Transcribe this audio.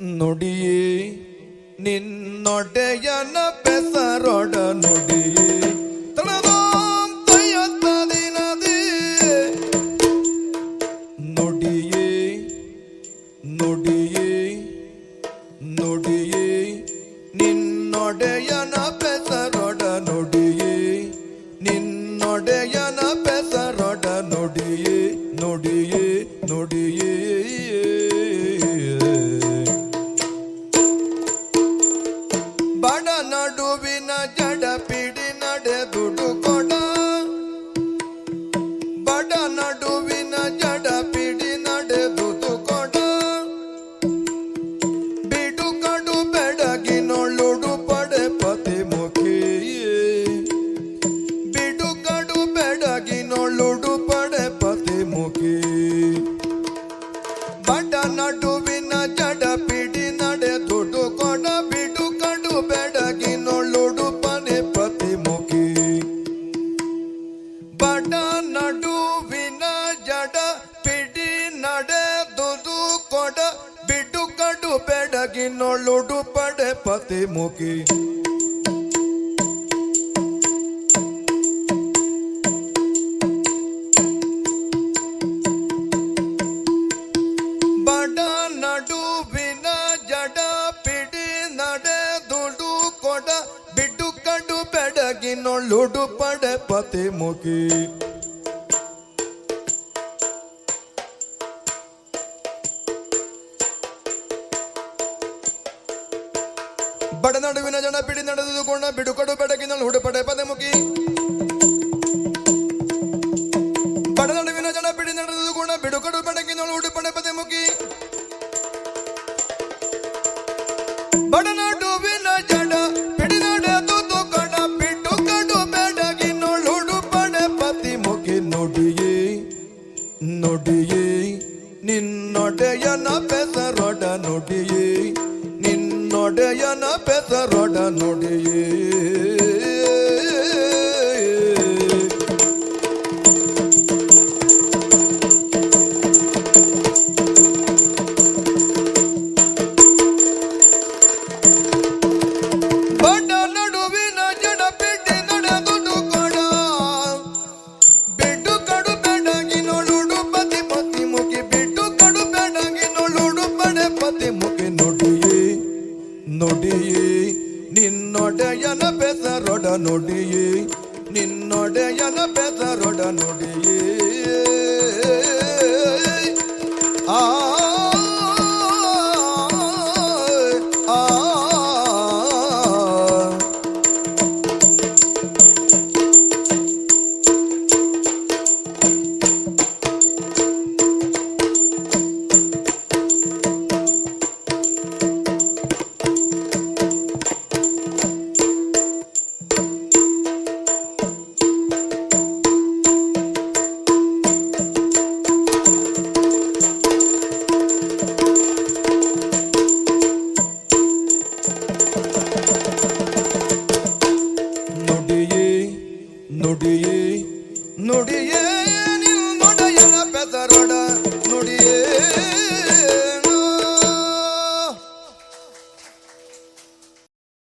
ನುಡಿಯೇ ನಿನ್ನೊಡೆಯನ ಬೆಸರೊಡ ನುಡಿಯೇ ನುಡಿಯೇ ನುಡಿಯೇ લુડુ પડે પતિ મૂકી ನುಡುಪಡೆ ಪತಿ ಮುಗಿ. ಬಡನಡುವಿನ ಜನ ಪಿಡಿ ನಡೆದುಕೊಂಡ ಬಿಡುಕಡು ಬೆಡಗಿನಲ್ಲಿ ಹುಡುಪಡೆ ಪದಮುಖಿ ಬಡನಡುವಿನ ಜನ ಪಿಡಿ ನಡೆದುಕೊಂಡ ಬಿಡುಕಡು ಬೆಡಗಿನಲ್ಲಿ ಹುಡುಪಡೆ ಪದಮುಖಿ ಬಡನಡುವಿನ ಜಡ ಪಿಡಿ ನಡೆದುಕೊಂಡ ಬಿಡುಕಡು ಬೆಡಗಿನಲ್ಲಿ ಹುಡುಪಡೆ ಪತಿಮುಖಿ ನುಡಿಯೇ ನುಡಿಯೇ ನಿನ್ನೊಡೆಯ ನಪೆಸರೊಡ ನುಡಿಯೇ ಒಡೆಯನ ಬೆದರೊಡ ನುಡಿಯೇ. ನಿನ್ನೊಡೆಯನ ಬೆದರೊಡನುಡಿಯೇ ಆ